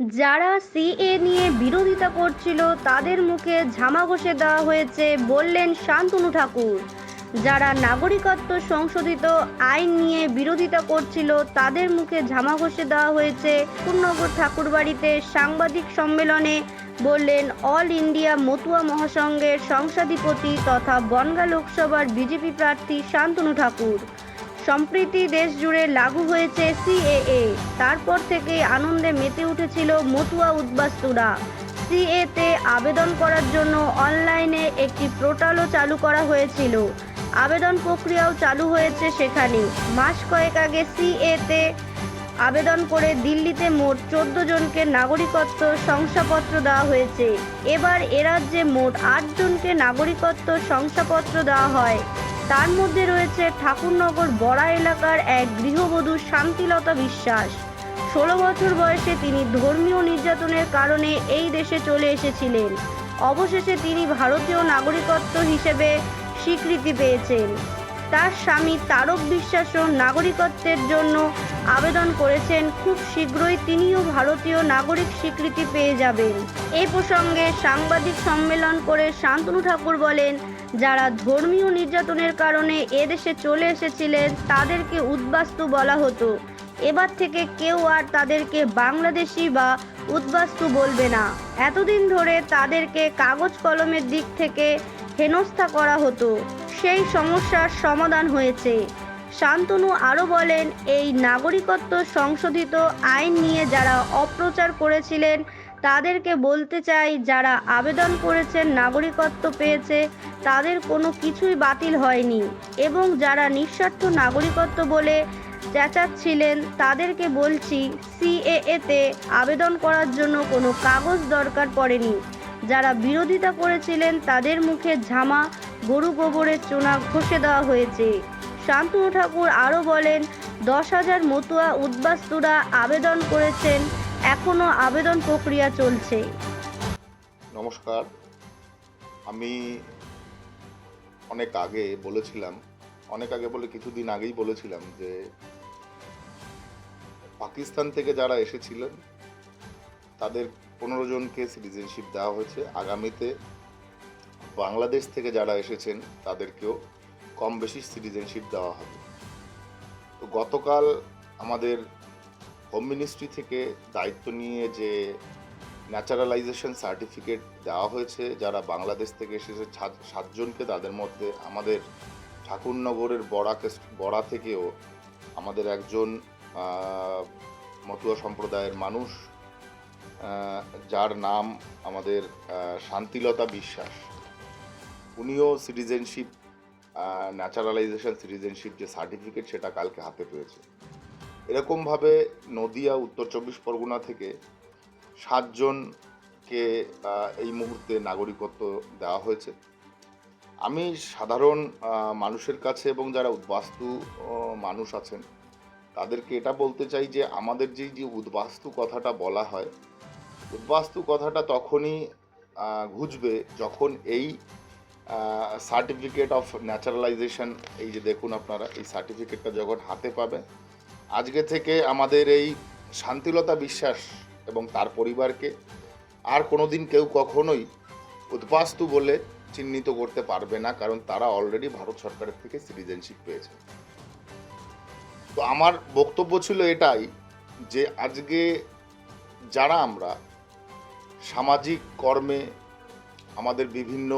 যারা সিএ নিয়ে বিরোধিতা করছিল, তাদের মুখে ঝামা ঘষে দেওয়া হয়েছে বললেন শান্তনু ঠাকুর। যারা নাগরিকত্ব সংশোধিত আইন নিয়ে বিরোধিতা করছিল, তাদের মুখে ঝামা ঘষে দেওয়া হয়েছে পূর্ণনগর ঠাকুরবাড়িতে সাংবাদিক সম্মেলনে বললেন, অল ইন্ডিয়া মতুয়া মহাসংঘের সংসদীপতি তথা বনগা লোকসভার বিজেপি প্রার্থী শান্তনু ঠাকুর। সম্প্রীতি দেশ জুড়ে লাগু হয়েছে সিএএ। তারপর থেকে আনন্দে মেতে উঠেছিল মতুয়া উদ্বাস্তুরা। সিএতে আবেদন করার জন্য অনলাইনে একটি পোর্টালও চালু করা হয়েছিল। আবেদন প্রক্রিয়াও চালু হয়েছে সেখানে। মাস কয়েক আগে সিএতে আবেদন করে দিল্লিতে মোট চোদ্দ জনকে নাগরিকত্ব শংসাপত্র দেওয়া হয়েছে। এবার এ রাজ্যে মোট আট জনকে নাগরিকত্ব শংসাপত্র দেওয়া হয়। তার মধ্যে রয়েছে ঠাকুরনগর বড়া এলাকার এক গৃহবধূ শান্তিলতা বিশ্বাস। ষোলো বছর বয়সে তিনি ধর্মীয় নির্যাতনের কারণে এই দেশে চলে এসেছিলেন। অবশেষে তিনি ভারতীয় নাগরিকত্ব হিসেবে স্বীকৃতি পেয়েছেন। তার স্বামী তারক বিশ্বাসও নাগরিকত্বের জন্য আবেদন করেছেন। খুব শীঘ্রই তিনিও ভারতীয় নাগরিক স্বীকৃতি পেয়ে যাবেন। এই প্রসঙ্গে সাংবাদিক সম্মেলন করে শান্তনু ঠাকুর বলেন যারা ধর্মীয় নির্যাতনের কারণে এদেশে চলে এসেছিলেন, তাদেরকে উদ্বাস্তু বলা হতো। এবার থেকে কেউ আর তাদেরকে বাংলাদেশি বা উদ্বাস্তু বলবে না। এতদিন ধরে তাদেরকে কাগজ কলমের দিক থেকে হেনস্থা করা হতো। সেই সমস্যার সমাধান হয়েছে। শান্তনু আরও বলেন, এই নাগরিকত্ব সংশোধিত আইন নিয়ে যারা অপ্রচার করেছিলেন তাদেরকে বলতে চাই, যারা আবেদন করেছেন, নাগরিকত্ব পেয়েছে, তাদের কোনো কিছুই বাতিল হয়নি। এবং যারা নিঃস্বার্থ নাগরিকত্ব বলে চেঁচাচ্ছিলেন, তাদেরকে বলছি, সিএএতে আবেদন করার জন্য কোনো কাগজ দরকার পড়েনি। যারা বিরোধিতা করেছিলেন, তাদের মুখে ঝামা, গরু গোবরের চোনা ঘষে দেওয়া হয়েছে। শান্তনু ঠাকুর আরও বলেন, দশ হাজার মতুয়া উদ্বাস্তুরা আবেদন করেছেন এখনও আবেদন প্রক্রিয়া চলছে। নমস্কার। আমি অনেক আগে বলেছিলাম, অনেক আগে বলে কিছুদিন আগেই বলেছিলাম যে, পাকিস্তান থেকে যারা এসেছিলেন, তাদের পনেরো জনকে সিটিজেনশিপ দেওয়া হয়েছে। আগামীতে বাংলাদেশ থেকে যারা এসেছেন, তাদেরকেও কম বেশি সিটিজেনশিপ দেওয়া হবে। তো গতকাল আমাদের হোম মিনিস্ট্রি থেকে দায়িত্ব নিয়ে যে ন্যাচারালাইজেশন সার্টিফিকেট দেওয়া হয়েছে, যারা বাংলাদেশ থেকে এসেছে, সাত- সাতজনকে তাদের মধ্যে আমাদের ঠাকুরনগরের বড়াকে বড়া থেকেও আমাদের একজন মতুয়া সম্প্রদায়ের মানুষ যার নাম আমাদের শান্তিলতা বিশ্বাস। উনিও সিটিজেনশিপ ন্যাচারালাইজেশন সিটিজেনশিপ যে সার্টিফিকেট সেটা কালকে হাতে পেয়েছে। এরকমভাবে নদিয়া, উত্তর চব্বিশ পরগনা থেকে সাতজনকে এই মুহূর্তে নাগরিকত্ব দেওয়া হয়েছে। আমি সাধারণ মানুষের কাছে এবং যারা উদ্বাস্তু মানুষ আছেন, তাদেরকে এটা বলতে চাই যে আমাদের যেই, যে উদ্বাস্তু কথাটা বলা হয়, উদ্বাস্তু কথাটা তখনই ঘুচবে যখন এই সার্টিফিকেট অফ ন্যাচারালাইজেশন এই যে দেখুন আপনারা, এই সার্টিফিকেটটা যখন হাতে পাবেন আজকে থেকে আমাদের এই শান্তিলতা বিশ্বাস এবং তার পরিবারকে আর কোনোদিন কেউ কখনোই উদ্বাস্তু বলে চিহ্নিত করতে পারবে না, কারণ তারা অলরেডি ভারত সরকারের থেকে সিটিজেনশিপ পেয়েছে। তো আমার বক্তব্য ছিল এটাই যে আজকে যারা আমরা সামাজিক কর্মে আমাদের বিভিন্ন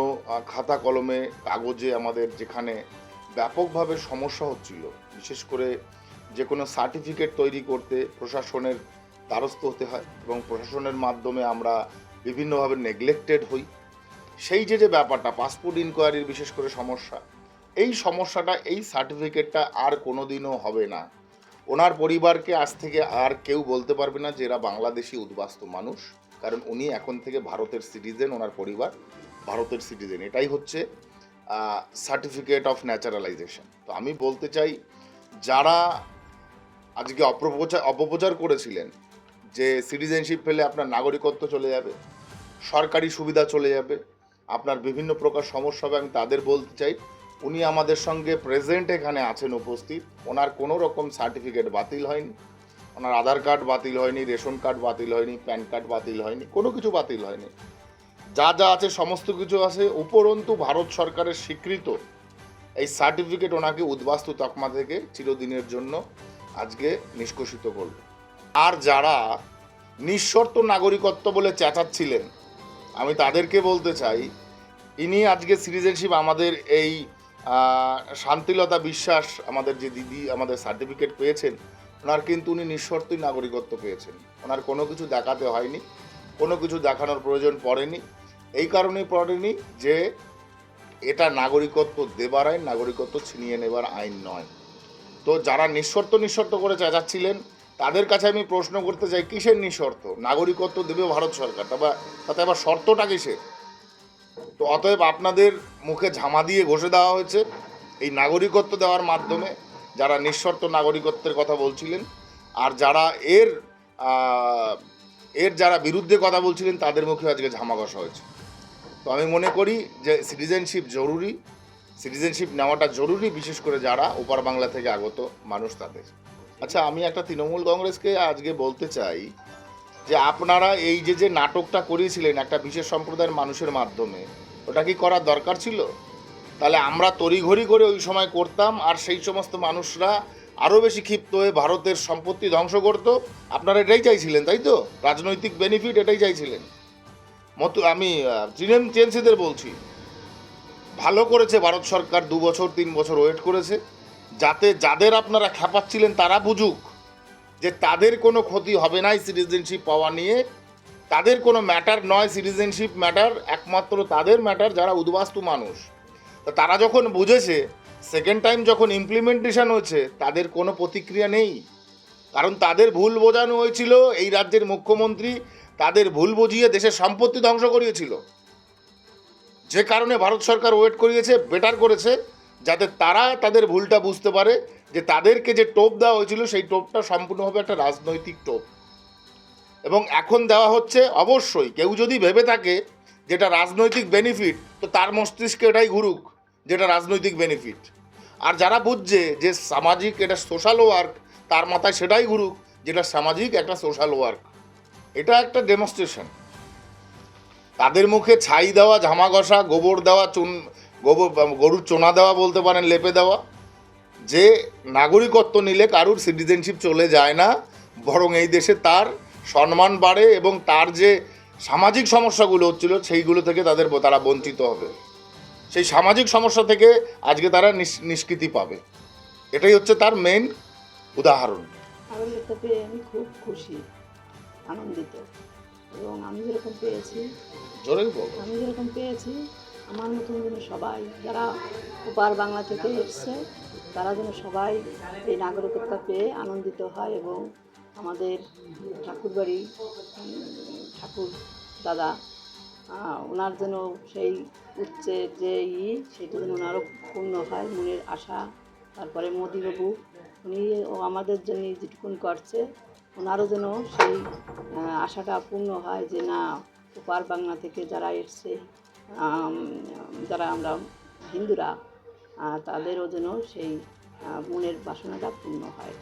খাতা কলমে, কাগজে আমাদের যেখানে ব্যাপকভাবে সমস্যা হচ্ছিল, বিশেষ করে যে কোনো সার্টিফিকেট তৈরি করতে প্রশাসনের দ্বারস্থ হতে হয় এবং প্রশাসনের মাধ্যমে আমরা বিভিন্নভাবে নেগলেক্টেড হই। সেই যে যে ব্যাপারটা পাসপোর্ট ইনকোয়ারির বিশেষ করে সমস্যা, এই সমস্যাটা, এই সার্টিফিকেটটা আর কোনোদিনও হবে না। ওনার পরিবারকে আজ থেকে আর কেউ বলতে পারবে না যে, এরা বাংলাদেশি উদ্বাস্তু মানুষ, কারণ উনি এখন থেকে ভারতের সিটিজেন ওনার পরিবার ভারতের সিটিজেন এটাই হচ্ছে সার্টিফিকেট অফ ন্যাচারালাইজেশন তো আমি বলতে চাই, যারা আজকে অপপ্রচার অপপ্রচার করেছিলেন যে সিটিজেনশিপ পেলে আপনার নাগরিকত্ব চলে যাবে, সরকারি সুবিধা চলে যাবে, আপনার বিভিন্ন প্রকার সমস্যা হবে, আমি তাদের বলতে চাই, উনি আমাদের সঙ্গে প্রেজেন্ট এখানে আছেন উপস্থিত, ওনার কোনো রকম সার্টিফিকেট বাতিল হয়নি, ওনার আধার কার্ড বাতিল হয়নি, রেশন কার্ড বাতিল হয়নি, প্যান কার্ড বাতিল হয়নি, কোনো কিছু বাতিল হয়নি। যা যা আছে, সমস্ত কিছু আছে, উপরন্তু ভারত সরকারের স্বীকৃত এই সার্টিফিকেট ওনাকে উদ্বাস্তু তকমা থেকে চিরদিনের জন্য আজকে নিষ্কাশিত করবে। আর যারা নিঃশর্ত নাগরিকত্ব বলে চেঁচাচ্ছিলেন আমি তাদেরকে বলতে চাই, ইনি আজকে সিটিজেনশিপ আমাদের এই শান্তিলতা বিশ্বাস আমাদের যে দিদি আমাদের সার্টিফিকেট পেয়েছেন, ওনার কিন্তু উনি নিঃশর্তই নাগরিকত্ব পেয়েছেন। ওনার কোনো কিছু দেখাতে হয়নি, কোনো কিছু দেখানোর প্রয়োজন পড়েনি। এই কারণেই পড়েনি যে এটা নাগরিকত্ব দেবার আইন, নাগরিকত্ব ছিনিয়ে নেবার আইন নয়। তো যারা নিঃশর্ত নিঃশর্ত করে চেঁচাচ্ছিলেন, তাদের কাছে আমি প্রশ্ন করতে চাই, কিসের নিঃশর্ত? নাগরিকত্ব দেবে ভারত সরকার তবে তাতে আবার শর্তটা কিসের? তো অতএব আপনাদের মুখে ঝামা দিয়ে ঘষে দেওয়া হয়েছে। এই নাগরিকত্ব দেওয়ার মাধ্যমে যারা নিঃশর্ত নাগরিকত্বের কথা বলছিলেন, আর যারা এর এর যারা বিরুদ্ধে কথা বলছিলেন, তাদের মুখে আজকে ঝামা ঘষা হয়েছে। তো আমি মনে করি যে সিটিজেনশিপ জরুরি। সিটিজেনশিপ নেওয়াটা জরুরি, বিশেষ করে যারা ওপার বাংলা থেকে আগত মানুষ তাদের। আচ্ছা আমি একটা তৃণমূল কংগ্রেসকে আজকে বলতে চাই যে আপনারা এই যে যে নাটকটা করিয়েছিলেন একটা বিশেষ সম্প্রদায়ের মানুষের মাধ্যমে, ওটা কি করার দরকার ছিল? তাহলে আমরা তড়িঘড়ি করে ওই সময় করতাম আর সেই সমস্ত মানুষরা আরও বেশি ক্ষিপ্ত হয়ে ভারতের সম্পত্তি ধ্বংস করত। আপনারা এটাই চাইছিলেন, তাই তো? রাজনৈতিক বেনিফিট এটাই চাইছিলেন। মতো, আমি তৃণম চেন্সিদের বলছি। ভালো করেছে, ভারত সরকার দু বছর, তিন বছর ওয়েট করেছে। যাতে যাদের আপনারা খেপাচ্ছিলেন তারা বুঝুক যে তাদের কোনো ক্ষতি হবে না সিটিজেনশিপ পাওয়া নিয়ে। তাদের কোনো ম্যাটার নয়, সিটিজেনশিপ ম্যাটার, একমাত্র তাদের ম্যাটার যারা উদ্বাস্তু মানুষ। তো তারা যখন বুঝেছে, সেকেন্ড টাইম যখন ইমপ্লিমেন্টেশন হয়েছে, তাদের কোনো প্রতিক্রিয়া নেই। কারণ তাদের ভুল বোঝানো হয়েছিল, এই রাজ্যের মুখ্যমন্ত্রী তাদের ভুল বুঝিয়ে দেশের সম্পত্তি ধ্বংস করিয়েছিল। যে কারণে ভারত সরকার ওয়েট করিয়েছে বেটার করেছে, যাতে তারা তাদের ভুলটা বুঝতে পারে যে তাদেরকে যে টোপ দেওয়া হয়েছিল, সেই টোপটা সম্পূর্ণভাবে একটা রাজনৈতিক টোপ। এবং এখন দেওয়া হচ্ছে অবশ্যই, কেউ যদি ভেবে থাকে যেটা রাজনৈতিক বেনিফিট তো তার মস্তিষ্কে এটাই ঘুরুক যেটা রাজনৈতিক বেনিফিট আর যারা বুঝছে যে সামাজিক এটা সোশ্যাল ওয়ার্ক তার মাথায় সেটাই ঘুরুক যেটা সামাজিক একটা সোশ্যাল ওয়ার্ক এটা একটা ডেমনস্ট্রেশন তাদের মুখে ছাই দেওয়া, ঝামা ঘষা, গোবর দেওয়া, চুন, গোবর, গরুর চোনা দেওয়া বলতে পারেন, লেপে দেওয়া, যে নাগরিকত্ব নিলে কারুর সিটিজেনশিপ চলে যায় না, বরং এই দেশে তার সম্মান বাড়ে এবং তার যে সামাজিক সমস্যাগুলো হচ্ছিল, সেইগুলো থেকে তাদের তারা বঞ্চিত হবে। সেই সামাজিক সমস্যা থেকে আজকে তারা নিষ্কৃতি পাবে। এটাই হচ্ছে তার মেন উদাহরণ। আমি খুব খুশি, আনন্দিত। এবং আমি যেরকম পেয়েছি বলো। আমি যেরকম পেয়েছি আমার মতন যেন সবাই যারা ওপার বাংলা থেকে এসছে তারা যেন সবাই এই নাগরিকত্ব পেয়ে আনন্দিত হয় এবং আমাদের ঠাকুরবাড়ি ঠাকুর দাদা ওনার যেন সেই উচ্চের যে ই সেটা যেন ওনারও পূর্ণ হয় মনের আশা। তারপরে মোদিবাবু উনি ও আমাদের জন্য যেটুকুন করছে ওনারও যেন সেই আশাটা পূর্ণ হয় যে না ওপার বাংলা থেকে যারা এসছে যারা আমরা হিন্দুরা তাদেরও যেন সেই মনের বাসনাটা পূর্ণ হয়।